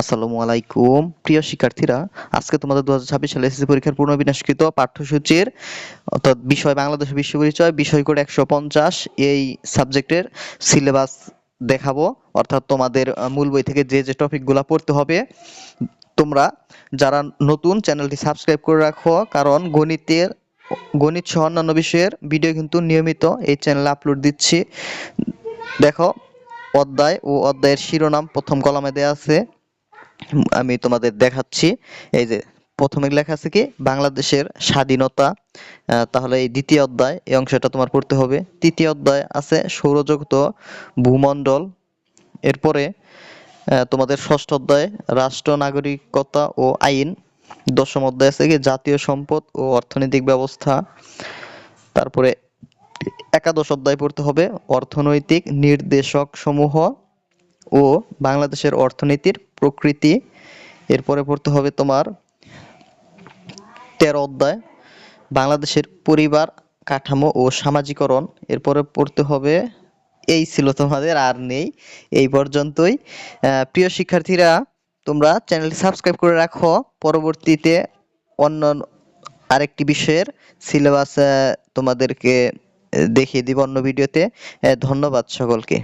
আসসালামু আলাইকুম। প্রিয় শিক্ষার্থীরা, আজকে তোমাদের দু হাজার ছাব্বিশ সালে এসএসসি পরীক্ষার পুনর্বিন্যাসকৃত পাঠ্যসূচির অর্থাৎ বিষয় বাংলাদেশ বিশ্ব পরিচয়, বিষয় কোড একশো পঞ্চাশ এই সাবজেক্টের সিলেবাস দেখাবো। অর্থাৎ তোমাদের মূল বই থেকে যে যে টপিকগুলো পড়তে হবে, তোমরা যারা নতুন চ্যানেলটি সাবস্ক্রাইব করে রাখো, কারণ গণিতের, গণিত সহ অন্যান্য বিষয়ের ভিডিও কিন্তু নিয়মিত এই চ্যানেলে আপলোড দিচ্ছি। দেখো, অধ্যায় ও অধ্যায়ের শিরোনাম প্রথম কলামে দেওয়া আছে। আমি তোমাদের দেখাচ্ছি। এই যে প্রথমে লেখা আছে কি? বাংলাদেশের স্বাধীনতা। তাহলে এই দ্বিতীয় অধ্যায়, এই অংশটা তোমার পড়তে হবে। তৃতীয় অধ্যায় আছে সৌরজগৎ ও ভূমণ্ডল। এরপরে তোমাদের ষষ্ঠ অধ্যায়, রাষ্ট্র, নাগরিকতা ও আইন। দশম অধ্যায় আছে কি? জাতীয় সম্পদ ও অর্থনৈতিক ব্যবস্থা। তারপরে একাদশ অধ্যায় পড়তে হবে, অর্থনৈতিক নির্দেশক সমূহ ও বাংলাদেশের অর্থনীতির প্রকৃতি। এরপরে পড়তে হবে তোমার তেরো অধ্যায়, বাংলাদেশের পরিবার কাঠামো ও সামাজিকরণ। এরপরে পড়তে হবে, এই ছিল তোমাদের, আর নেই। এই পর্যন্তই। প্রিয় শিক্ষার্থীরা, তোমরা চ্যানেলটি সাবস্ক্রাইব করে রাখো। পরবর্তীতে অন্য আরেকটি বিষয়ের সিলেবাস তোমাদেরকে দেখিয়ে দিব অন্য ভিডিওতে। ধন্যবাদ সকলকে।